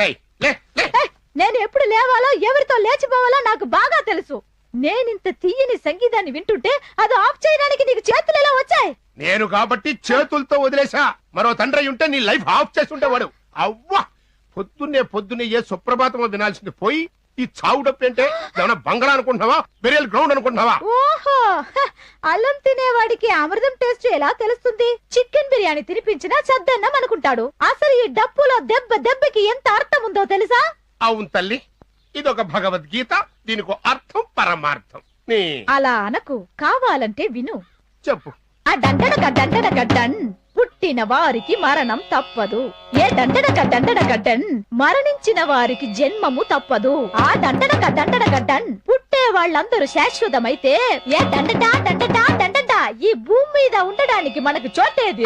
ఏ, నేను ఎప్పుడు లేవాలో ఎవరితో లేచిపోవాలో నాకు బాగా తెలుసు. నేనింత తీయని సంగీతాన్ని వింటుంటే అది ఆఫ్ చేయడానికి నీకు చేతులు ఎలా వచ్చాయి? నేను కాబట్టి చేతులతో వదిలేసా మరో తండ్రి ఉంటే నీ లైఫ్ ఆఫ్ చేసి ఉండేవాడు అవ్వా! పొద్దున్నే పొద్దున్నే ఏ సుప్రభాతమో వినాల్సింది. పోయి ఈ చావు డప్పు అంటే ఏమైనా బంగళా అనుకుంటున్నావా? బెరియల్ గ్రౌండ్ అనుకుంటున్నావా? ఓహో! అల్లం తినేవాడికి అమృతం టేస్ట్ ఎలా తెలుస్తుంది? చికెన్ బిర్యానీ తినిపించినా చద్దన్నం అనుకుంటాడు. అసలు ఈ డప్పులో దెబ్బ దెబ్బకి ఎంత అర్థం ఉందో తెలుసా? అవును తల్లి. ఇదొక భగవద్గీత దీనికి అర్థం పరమార్థం. నీ అలా అనకు. కావాలంటే విను. చెప్పు. ఆ పుట్టిన వారికి మరణం తప్పదు. ఏ దండనక దండనక డన్ మరణించిన వారికి జన్మము తప్పదు. ఆ దండనక దండనక డన్ పుట్టే వాళ్ళందరూ శాశ్వతమైతే ఏ దండటా దండటా దండటా? ఈ భూమి మీద ఉండడానికి మనకు చోటేది